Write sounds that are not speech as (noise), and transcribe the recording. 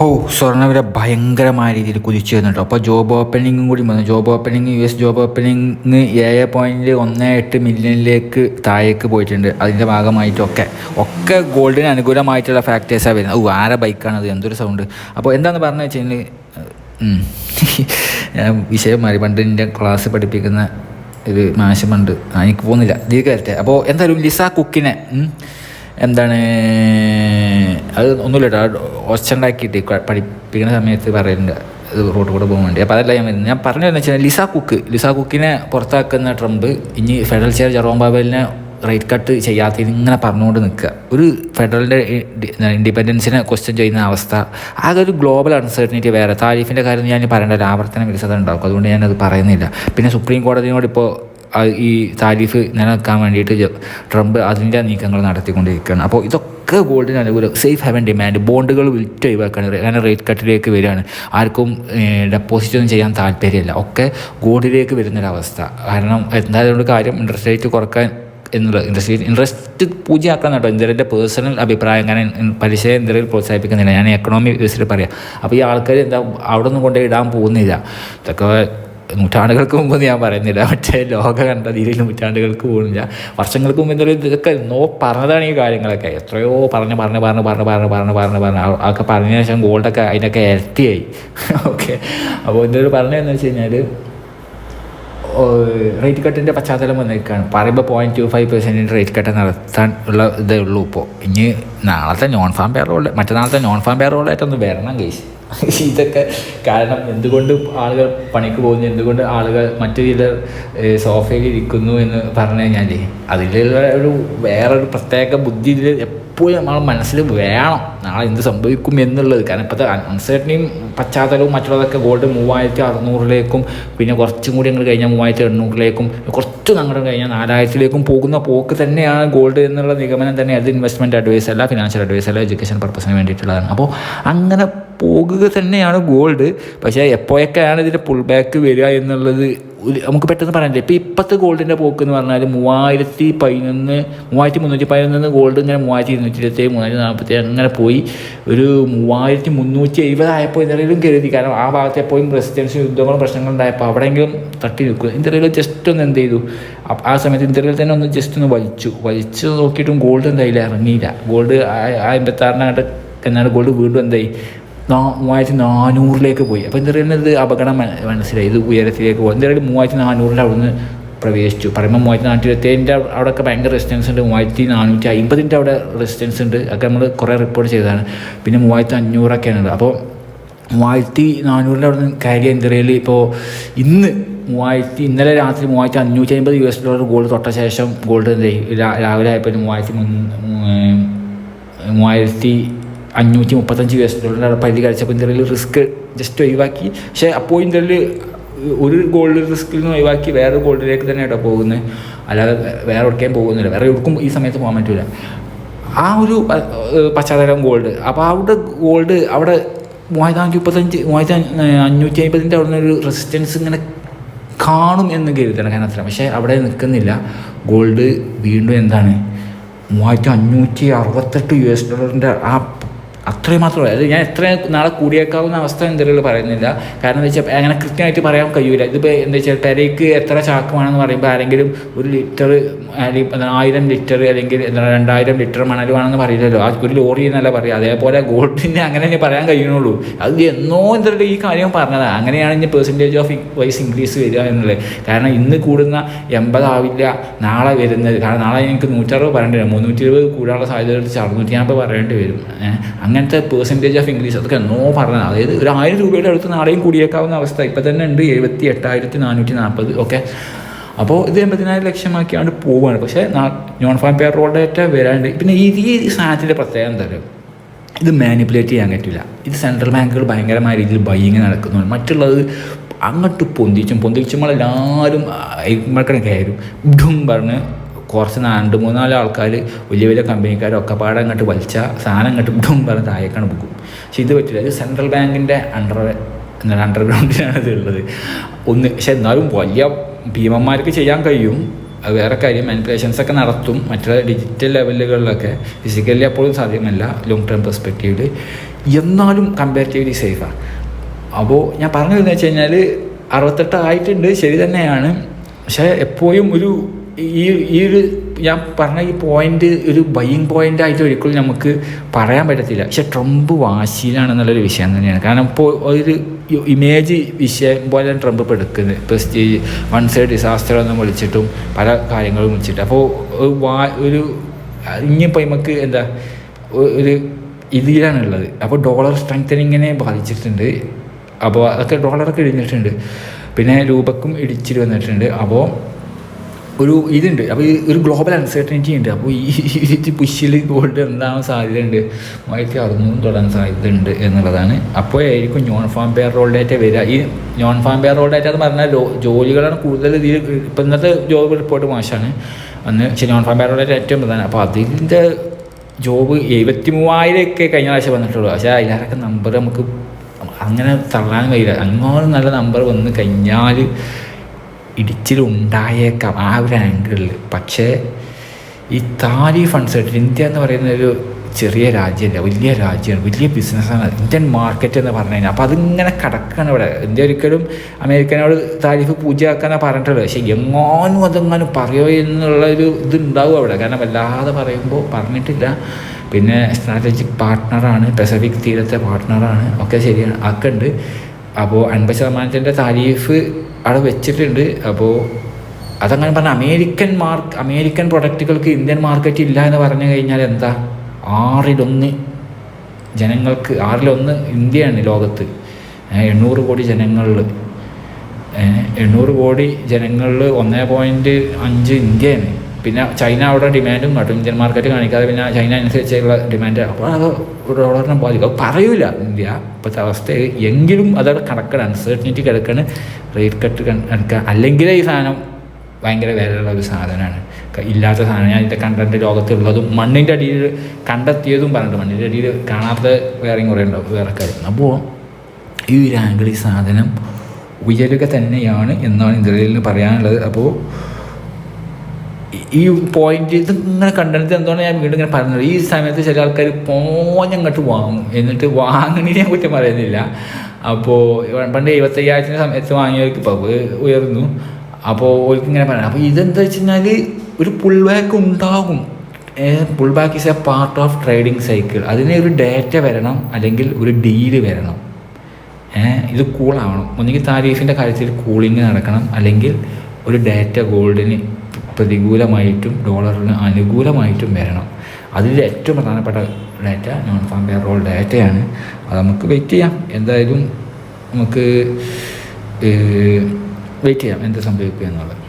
ഓ സ്വർണവില ഭയങ്കരമായ രീതിയിൽ കുതിച്ചു കേട്ടോ അപ്പോൾ ജോബ് ഓപ്പണിങ്ങും കൂടി വന്നു. Job opening U S job opening ഏഴ് പോയിന്റ് ഒന്ന് എട്ട് മില്യണിലേക്ക് താഴേക്ക് പോയിട്ടുണ്ട്. അതിന്റെ ഭാഗമായിട്ടൊക്കെ. ഒക്കെ ഗോൾഡിന് അനുകൂലമായിട്ടുള്ള ഫാക്ടേഴ്സാണ് വരുന്നത്. ഓ ആരെ അത് എന്തൊരു സൗണ്ട് അപ്പോൾ എന്താണെന്ന് പറഞ്ഞു വെച്ചാൽ ഞാൻ വിഷയം മാറി. പണ്ട് എന്റെ ക്ലാസ് പഠിപ്പിക്കുന്ന ഒരു മാഷമുണ്ട്. ആ, എനിക്ക് പോകുന്നില്ല. ദീർഘകാലത്തെ അപ്പോൾ എന്തായാലും ലിസ കുക്കിനെ എന്താണ് അത് ഒന്നുമില്ല കേട്ടോ. ഒച്ച ഉണ്ടാക്കിയിട്ട് പഠിപ്പിക്കുന്ന സമയത്ത് പറയുന്നുണ്ട് റോഡ് കൂടെ പോകാൻ വേണ്ടി. അപ്പോൾ അതല്ല ഞാൻ വരുന്നത് ഞാൻ പറഞ്ഞു എന്ന് വെച്ചാൽ ലിസ കുക്ക് ലിസ കുക്കിനെ പുറത്താക്കുന്ന ട്രംപ് ഇനി ഫെഡറൽ ചെയർ ജെറോം ബാബലിനെ റേറ്റ് കട്ട് ചെയ്യാത്തതിന് ഇങ്ങനെ പറഞ്ഞുകൊണ്ട് നിൽക്കുക. ഒരു ഫെഡറലിന്റെ ഇൻഡിപെൻഡൻസിനെ ക്വസ്റ്റ്യൻ ചെയ്യുന്ന അവസ്ഥ ആകെ ഒരു ഗ്ലോബൽ അൺസർട്ടനിറ്റി വേറെ. താരിഫിന്റെ കാര്യം ഞാൻ പറയേണ്ട ഒരു ആവർത്തന വികസനം ഉണ്ടാക്കും അതുകൊണ്ട് ഞാനത് പറയുന്നില്ല. പിന്നെ സുപ്രീം കോടതിയോട് ഇപ്പോൾ ഈ താരിഫ് നിലനിൽക്കാൻ വേണ്ടിയിട്ട് ട്രംപ് അതിന്റെ നീക്കങ്ങൾ നടത്തിക്കൊണ്ടിരിക്കുകയാണ്. അപ്പോൾ ഇതൊക്കെ ഗോൾഡിന് അനുകൂലം. Safe haven demand. ബോണ്ടുകൾ വിറ്റ് ഒഴിവാക്കാണ്. അങ്ങനെ റേറ്റ് കട്ടിലേക്ക് വരികയാണ്. ആർക്കും ഡെപ്പോസിറ്റ് ഒന്നും ചെയ്യാൻ താല്പര്യമില്ല. ഒക്കെ ഗോൾഡിലേക്ക് വരുന്നൊരവസ്ഥ. കാരണം എന്തായതുകൊണ്ട് കാര്യം ഇൻട്രസ്റ്റ് റേറ്റ് കുറയ്ക്കാൻ എന്നുള്ളത് ഇൻട്രസ്റ്റ് ഇൻട്രസ്റ്റ് പൂജ്യമാക്കാൻ കേട്ടോ. ഇന്ത്യയുടെ പേഴ്സണൽ അഭിപ്രായം കാരണം പലിശ ഇന്ത്യയിൽ പ്രോത്സാഹിപ്പിക്കുന്നില്ല. ഞാൻ എക്കണോമി ബേസിൽ പറയാം. അപ്പോൾ ഈ ആൾക്കാർ എന്താ അവിടെ ഒന്നും കൊണ്ടുപോയി ഇടാൻ പോകുന്നില്ല. ഇതൊക്കെ നൂറ്റാണ്ടുകൾക്ക് മുമ്പ് ഞാൻ പറയുന്നില്ല. മറ്റേ ലോക കണ്ട രീതിയിൽ നൂറ്റാണ്ടുകൾക്ക് പോകുന്നില്ല വർഷങ്ങൾക്ക് മുമ്പ് എന്തൊരു ഇതൊക്കെ നോ പറഞ്ഞതാണ് ഈ കാര്യങ്ങളൊക്കെ. എത്രയോ പറഞ്ഞ് പറഞ്ഞ് പറഞ്ഞ് പറഞ്ഞ് പറഞ്ഞ് പറഞ്ഞ് പറഞ്ഞ് പറഞ്ഞ് അതൊക്കെ പറഞ്ഞതിന് ശേഷം ഗോൾഡൊക്കെ അതിനൊക്കെ ഇരട്ടിയായി. (laughs) ഓക്കെ അപ്പോൾ എന്തൊരു പറഞ്ഞതെന്ന് വെച്ച് കഴിഞ്ഞാൽ റേറ്റ് കട്ടിന്റെ പശ്ചാത്തലം വന്നിരിക്കുകയാണ്. പറയുമ്പോൾ പോയിന്റ് ടു ഫൈവ് പെർസെന്റിന്റെ റേറ്റ് കട്ട് നടത്താൻ ഉള്ള ഇതേ ഉള്ളൂ ഇപ്പോൾ ഇനി നാളത്തെ നോൺ ഫാം പേറോൾ മറ്റന്നാളത്തെ നോൺ ഫാം പേറോളായിട്ടൊന്ന് വരണം കേസ് (laughs) ഇതൊക്കെ കാരണം എന്തുകൊണ്ട് ആളുകൾ പണിക്ക് പോകുന്നു എന്തുകൊണ്ട് ആളുകൾ മറ്റു ചിലർ സോഫയിൽ ഇരിക്കുന്നു എന്ന് പറഞ്ഞു കഴിഞ്ഞാൽ അതിലുള്ള ഒരു വേറൊരു പ്രത്യേക ബുദ്ധി ഇതിൽ എപ്പോഴും നമ്മളെ മനസ്സിൽ വേണം. നാളെ എന്ത് സംഭവിക്കും എന്നുള്ളത്. കാരണം ഇപ്പോഴത്തെ അൺസർട്ടനിയും പശ്ചാത്തലവും മറ്റുള്ളതൊക്കെ ഗോൾഡ് മൂവായിരത്തി അറുന്നൂറിലേക്കും പിന്നെ കുറച്ചും കൂടി ഞങ്ങൾ കഴിഞ്ഞാൽ മൂവായിരത്തി എണ്ണൂറിലേക്കും കുറച്ച് ഞങ്ങളുടെ കഴിഞ്ഞാൽ നാലായിരത്തിലേക്കും പോകുന്ന പോക്ക് തന്നെയാണ് ഗോൾഡ് എന്നുള്ള നിഗമനം തന്നെ. അത് ഇൻവെസ്റ്റ്മെന്റ് അഡ്വൈസ് അല്ല ഫിനാൻഷ്യൽ അഡ്വൈസ് അല്ല എഡ്യൂക്കേഷൻ പർപ്പസിന് വേണ്ടിയിട്ടുള്ളതാണ്. അപ്പോൾ അങ്ങനെ പോകുക തന്നെയാണ് ഗോൾഡ് പക്ഷേ എപ്പോഴൊക്കെയാണ് ഇതിന്റെ പുൾ ബാക്ക് വരിക എന്നുള്ളത് നമുക്ക് പെട്ടെന്ന് പറയാൻ ഇപ്പോൾ ഇപ്പോഴത്തെ ഗോൾഡിന്റെ പോക്ക് എന്ന് പറഞ്ഞാൽ മൂവായിരത്തി പതിനൊന്ന് മൂവായിരത്തി മുന്നൂറ്റി പതിനൊന്ന് ഗോൾഡ് ഇങ്ങനെ മൂവായിരത്തി ഇരുന്നൂറ്റി ഇരുപത്തി മൂവായിരത്തി നാൽപ്പത്തി അങ്ങനെ പോയി ഒരു മൂവായിരത്തി മുന്നൂറ്റി എഴുപതായപ്പോൾ എന്തെങ്കിലും കരുതി. കാരണം ആ ഭാഗത്ത് എപ്പോഴും റെസിഡൻസി യുദ്ധങ്ങളും പ്രശ്നങ്ങളും ഉണ്ടായപ്പോൾ അവിടെയെങ്കിലും തട്ടി നിൽക്കുക. ഇന്ത്യയിൽ ജസ്റ്റ് ഒന്ന് എന്ത് ചെയ്തു? ആ സമയത്ത് ഇന്ത്യയിൽ തന്നെ ഒന്ന് ജസ്റ്റ് ഒന്ന് വലിച്ചു. വലിച്ചു നോക്കിയിട്ടും ഗോൾഡ് എന്തായില്ല? ഇറങ്ങിയില്ല. ഗോൾഡ് ആ എൺപത്താറിനകത്ത് എന്നാണ് ഗോൾഡ് വീണ്ടും എന്തായി? മൂവായിരത്തി നാനൂറിലേക്ക് പോയി. അപ്പോൾ എന്താ ഇത് അപകടം മന- മനസ്സിലായി. ഇത് ഉയരത്തിലേക്ക് പോകും എന്തായാലും മൂവായിരത്തി നാനൂറിന്റെ അവിടുന്ന് പ്രവേശിച്ചു. പറയുമ്പോൾ മൂവായിരത്തി നാനൂറ്റി ഇരുപത്തേഴിന്റെ അവിടെയൊക്കെ ഭയങ്കര റെസിസ്റ്റൻസ് ഉണ്ട്. മൂവായിരത്തി നാനൂറ്റി അമ്പതിന്റെ അവിടെ റെസിസ്റ്റൻസ് ഉണ്ട്. ഒക്കെ നമ്മൾ കുറേ റിപ്പോർട്ട് ചെയ്തതാണ്. പിന്നെ മൂവായിരത്തി അഞ്ഞൂറൊക്കെയാണ് ഉള്ളത് അപ്പോൾ മൂവായിരത്തി നാനൂറിന്റെ അവിടെ നിന്ന് കാരി ഇന്ത്യയിൽ ഇപ്പോൾ ഇന്ന് മൂവായിരത്തി ഇന്നലെ രാത്രി മൂവായിരത്തി അഞ്ഞൂറ്റി അമ്പത് യു എസ് ഡോളർ ഗോൾഡ് തൊട്ട ശേഷം ഗോൾഡ് എന്ത് രാവിലെ ആയപ്പോൾ മൂവായിരത്തി മൂവായിരത്തി അഞ്ഞൂറ്റി മുപ്പത്തഞ്ച് യു എസ് ഡോളറിന്റെ പരിധി കഴിച്ചപ്പോൾ ഇന്ത്യയിൽ റിസ്ക് ജസ്റ്റ് ഒഴിവാക്കി. പക്ഷേ അപ്പോൾ ഇന്ത്യയിൽ ഒരു ഗോൾഡ് റിസ്കിൽ നിന്ന് ഒഴിവാക്കി വേറെ ഗോൾഡിലേക്ക് തന്നെ കേട്ടോ പോകുന്നത് അല്ലാതെ വേറെ എവിടേക്കും പോകുന്നില്ല. വേറെ എവിടേക്കും ഈ സമയത്ത് പോകാൻ പറ്റില്ല ആ ഒരു പശ്ചാത്തലം ഗോൾഡ് അപ്പോൾ അവിടെ ഗോൾഡ് അവിടെ മൂവായിരത്തി നാനൂറ്റി മുപ്പത്തഞ്ച് മൂവായിരത്തി അഞ്ഞൂ- അഞ്ഞൂറ്റി അമ്പതിന്റെ അവിടെ നിന്നൊരു റെസിസ്റ്റൻസ് ഇങ്ങനെ കാണും എന്ന് കരുതണം കാരണത്തിലാണ് പക്ഷേ അവിടെ നിൽക്കുന്നില്ല. ഗോൾഡ് വീണ്ടും എന്താണ്? മൂവായിരത്തി അഞ്ഞൂറ്റി അറുപത്തെട്ട് യു എസ് ഡോളറിന്റെ ആ അത്രയും മാത്രമേ അത് ഞാൻ എത്ര നാളെ കൂടിയേക്കാവുന്ന അവസ്ഥ എന്തെങ്കിലും പറയുന്നില്ല. കാരണം എന്താ വെച്ചാൽ അങ്ങനെ കൃത്യമായിട്ട് പറയാൻ കഴിയൂല. ഇതിപ്പോൾ എന്താ വെച്ചാൽ പെരയ്ക്ക് എത്ര ചാക്കുമാണെന്ന് പറയുമ്പോൾ ആരെങ്കിലും ഒരു ലിറ്റർ ആയിരം ലിറ്റർ അല്ലെങ്കിൽ എന്താ രണ്ടായിരം ലിറ്റർ മണലുമാണെന്ന് പറയില്ലല്ലോ. ആ ഒരു ലോറി എന്നല്ല പറയുക അതേപോലെ ഗോൾഡിന്റെ അങ്ങനെ തന്നെ പറയാൻ കഴിയുന്നുള്ളൂ. അത് എന്നോ എന്തെങ്കിലും ഈ കാര്യം പറഞ്ഞതാണ് അങ്ങനെയാണ് ഇനി പെർസെന്റേജ് ഓഫ് വൈസ് ഇൻക്രീസ് വരിക എന്നുള്ളത്. കാരണം ഇന്ന് കൂടുന്ന എൺപതാവില്ല നാളെ വരുന്നത്. കാരണം നാളെ എനിക്ക് നൂറ്ററുപത് പറയേണ്ടി വരും. മുന്നൂറ്റി ഇരുപത് കൂടാനുള്ള സാധ്യത അറുന്നൂറ്റി നാൽപ്പത് പറയേണ്ടി വരും. അങ്ങനത്തെ പെർസെന്റേജ് ഓഫ് ഇംഗ്ലീഷ് അതൊക്കെ നോ പറഞ്ഞാൽ അതായത് ഒരു ആയിരം രൂപയുടെ അടുത്ത് നാളെയും കൂടിയേക്കാവുന്ന അവസ്ഥ ഇപ്പം തന്നെ ഉണ്ട്. എഴുപത്തി എട്ടായിരത്തി നാനൂറ്റി നാൽപ്പത് ഓക്കെ അപ്പോൾ ഇത് എൺപതിനായിരം ലക്ഷമാക്കിയാണ് പോവുകയാണ് പക്ഷേ non farm payroll data വരാണ്ട്. പിന്നെ ഈ ഈ സാധനത്തിന്റെ പ്രത്യേകത എന്താ പറയുക ഇത് മാനിപ്പുലേറ്റ് ചെയ്യാൻ പറ്റില്ല. ഇത് സെൻട്രൽ ബാങ്കുകൾ ഭയങ്കരമായ രീതിയിൽ ബൈയിങ് നടക്കുന്നുണ്ട് മറ്റുള്ളത് അങ്ങോട്ട് പൊന്തിച്ചും പൊന്തിച്ചും ഇമ്മക്കണ കയറും ഡും പറഞ്ഞ് കുറച്ച് രണ്ട് മൂന്നാൽ ആൾക്കാർ വലിയ വലിയ കമ്പനിക്കാരൊക്കെ പാടെ അങ്ങോട്ട് വലിച്ച സാധനം അങ്ങോട്ട് ഇടും പറഞ്ഞ് താഴേക്കാണ് പോകും പക്ഷെ ഇത് പറ്റില്ല. ഇത് സെൻട്രൽ ബാങ്കിന്റെ അണ്ടർ എന്താണ് അണ്ടർഗ്രൗണ്ടിലാണ് ഇത് ഉള്ളത്. ഒന്ന് പക്ഷെ എന്നാലും വലിയ ഭീമന്മാർക്ക് ചെയ്യാൻ കഴിയും. അത് വേറെ കാര്യം. മാനിപ്പുലേഷൻസ് നടത്തും. മറ്റുള്ള ഡിജിറ്റൽ ലെവലുകളിലൊക്കെ ഫിസിക്കലി അപ്പോഴും സാധ്യമല്ല ലോങ് ടേം പെർസ്പെക്റ്റീവിൽ എന്നാലും കമ്പാരിറ്റീവ്ലി സേഫാണ് അപ്പോൾ ഞാൻ പറഞ്ഞതെന്ന് വെച്ച് കഴിഞ്ഞാൽ അറുപത്തെട്ട് ആയിട്ടുണ്ട് ശരി തന്നെയാണ്. പക്ഷേ എപ്പോഴും ഒരു ഈ ഈ ഒരു ഞാൻ പറഞ്ഞ ഈ പോയിന്റ് ഒരു ബൈയിങ് പോയിന്റ് ആയിട്ട് ഒരിക്കലും നമുക്ക് പറയാൻ പറ്റത്തില്ല. പക്ഷെ ട്രംപ് വാശിയിലാണെന്നുള്ളൊരു വിഷയം തന്നെയാണ്. കാരണം ഇപ്പോൾ ഒരു ഇമേജ് വിഷയം പോലെ ട്രംപ് ഇപ്പോൾ എടുക്കുന്നത്. ഇപ്പോൾ വൺ സൈഡ് ഡിസാസ്റ്റർ ഒന്നും വിളിച്ചിട്ടും പല കാര്യങ്ങളും വിളിച്ചിട്ട്. അപ്പോൾ വാ ഒരു ഇനിയിപ്പോൾ നമുക്ക് എന്താ ഒരു ഇതിലാണുള്ളത്. അപ്പോൾ ഡോളർ സ്ട്രെങ്തനിങ്ങിനെ ബാധിച്ചിട്ടുണ്ട്. അപ്പോൾ അതൊക്കെ ഡോളറൊക്കെ ഇടിഞ്ഞിട്ടുണ്ട്. പിന്നെ രൂപക്കും ഇടിച്ചിട്ട് വന്നിട്ടുണ്ട്. അപ്പോൾ ഒരു ഇതുണ്ട്. അപ്പോൾ ഒരു ഗ്ലോബൽ അൺസർട്ടനിറ്റി ഉണ്ട്. അപ്പോൾ ഈ പുഷിൽ ഗോൾഡ് സാധ്യത സാധ്യതയുണ്ട്? മൂവായിരത്തി അറുന്നൂറും തൊടാൻ സാധ്യതയുണ്ട് എന്നുള്ളതാണ്. അപ്പോഴായിരിക്കും non farm payroll data വരിക. ഈ non farm payroll data എന്ന് പറഞ്ഞാൽ ജോലികളാണ് കൂടുതൽ ഇതിൽ ഇപ്പം ഇന്നത്തെ ജോബ് റിപ്പോർട്ട് മോശമാണ്. അന്ന് പക്ഷേ non farm payroll data ഏറ്റവും പ്രധാനം. അപ്പോൾ അതിന്റെ ജോബ് എഴുപത്തി മൂവായിരമൊക്കെ കഴിഞ്ഞ പ്രാവശ്യം വന്നിട്ടുള്ളൂ. പക്ഷേ അതിലൊക്കെ നമ്പർ നമുക്ക് അങ്ങനെ തള്ളാൻ കഴിയില്ല. അങ്ങോട്ട് നല്ല നമ്പർ വന്ന് കഴിഞ്ഞാൽ ഇടിച്ചിലുണ്ടായേക്കാം ആ ഒരു ആംഗിളിൽ പക്ഷേ ഈ താരിഫ് അൺസർട്ടൻ ഇന്ത്യ എന്ന് പറയുന്ന ഒരു ചെറിയ രാജ്യമല്ല വലിയ രാജ്യമാണ് വലിയ ബിസിനസ്സാണ് ഇന്ത്യൻ മാർക്കറ്റ് എന്ന് പറഞ്ഞു കഴിഞ്ഞാൽ അപ്പോൾ അതിങ്ങനെ കിടക്കുകയാണ് ഇവിടെ. ഇന്ത്യ ഒരിക്കലും അമേരിക്കനോട് താരിഫ് പൂജയാക്കാനാണ് പറഞ്ഞിട്ടുള്ളത്. പക്ഷേ എങ്ങാനും അതെങ്ങാനും പറയുമോ എന്നുള്ളൊരു ഇത് ഉണ്ടാവും അവിടെ. കാരണം വല്ലാതെ പറയുമ്പോൾ പറഞ്ഞിട്ടില്ല. പിന്നെ സ്ട്രാറ്റജിക് പാർട്ട്ണറാണ് പെസഫിക് തീരത്തെ പാർട്ട്ണറാണ് ഒക്കെ ശരിയാണ്. ഒക്കെ ഉണ്ട്. അപ്പോൾ അൻപത് ശതമാനത്തിന്റെ താരീഫ് അവിടെ വെച്ചിട്ടുണ്ട്. അപ്പോൾ അതങ്ങനെ പറഞ്ഞാൽ അമേരിക്കൻ മാർക്ക് അമേരിക്കൻ പ്രൊഡക്റ്റുകൾക്ക് ഇന്ത്യൻ മാർക്കറ്റ് ഇല്ല എന്ന് പറഞ്ഞു കഴിഞ്ഞാൽ എന്താ? ആറിലൊന്ന് ജനങ്ങൾക്ക് ആറിലൊന്ന് ഇന്ത്യയാണ് ലോകത്ത്. എണ്ണൂറ് കോടി ജനങ്ങളിൽ. എണ്ണൂറ് കോടി ജനങ്ങളിൽ ഒന്നേ പോയിന്റ് അഞ്ച് ഇന്ത്യയാണ്. പിന്നെ ചൈന അവിടെ ഡിമാൻഡും കാട്ടും ഇന്ത്യൻ മാർക്കറ്റ് കാണിക്കാതെ പിന്നെ ചൈന അനുസരിച്ചുള്ള ഡിമാൻഡ് അപ്പോൾ അത് ഡോളറിനെ ബാധിക്കും അത് പറയൂല ഇന്ത്യ ഇപ്പോഴത്തെ അവസ്ഥ എങ്കിലും അതവിടെ കിടക്കണം അൺസർട്ടനിറ്റി കിടക്കണം. റേറ്റ് കട്ട് കിടക്കുക അല്ലെങ്കിൽ ഈ സാധനം ഭയങ്കര വിലയുള്ള ഒരു സാധനമാണ്. ഇല്ലാത്ത സാധനം. ഞാൻ ഇതിന്റെ കണ്ടന്റ് ലോകത്തുള്ളതും മണ്ണിന്റെ അടിയിൽ കണ്ടെത്തിയതും പറഞ്ഞിട്ട് മണ്ണിന്റെ അടിയിൽ കാണാത്ത വേറെയും കുറേ ഉണ്ടാവും. വേറെ കാര്യം. അപ്പോൾ ഈ ഒരു ആംഗിൾ ഈ സാധനം ഉയരുക തന്നെയാണ് എന്നാണ് ഇസ്രയേലിന് പറയാനുള്ളത്. അപ്പോൾ ഈ- പോയിന്റ് ഇത് ഇങ്ങനെ കണ്ടെടുത്ത് എന്താണ് ഞാൻ വീണ്ടും ഇങ്ങനെ പറഞ്ഞത്. ഈ സമയത്ത് ചില ആൾക്കാർ പോഞ്ഞങ്ങോട്ട് വാങ്ങും. എന്നിട്ട് വാങ്ങണേ ഞാൻ കുറ്റം പറയുന്നില്ല. അപ്പോൾ പണ്ട് എഴുപത്തയ്യായിരത്തിന്റെ സമയത്ത് വാങ്ങിയവർക്ക് ഇപ്പോൾ ഉയർന്നു. അപ്പോൾ ഓൾക്ക് ഇങ്ങനെ പറയാം. അപ്പോൾ ഇതെന്താ വെച്ച് കഴിഞ്ഞാൽ ഒരു പുൾ ബാക്ക് ഉണ്ടാകും. Pull back is a part of trading cycle അതിന് ഒരു ഡേറ്റ വരണം അല്ലെങ്കിൽ ഒരു ഡീൽ വരണം. ഇത് കൂളാവണം ഒന്നുകിൽ താരീഫിന്റെ കാര്യത്തിൽ കൂളിങ് നടക്കണം. അല്ലെങ്കിൽ ഒരു ഡേറ്റ ഗോൾഡിന് പ്രതികൂലമായിട്ടും ഡോളറിന് അനുകൂലമായിട്ടും വരണം. അതിൽ ഏറ്റവും പ്രധാനപ്പെട്ട data non farm payroll ഡാറ്റയാണ്. അത് നമുക്ക് വെയിറ്റ് ചെയ്യാം. എന്തായാലും നമുക്ക് വെയിറ്റ് ചെയ്യാം. എന്ത് സംഭവിക്കുക എന്നുള്ളത്.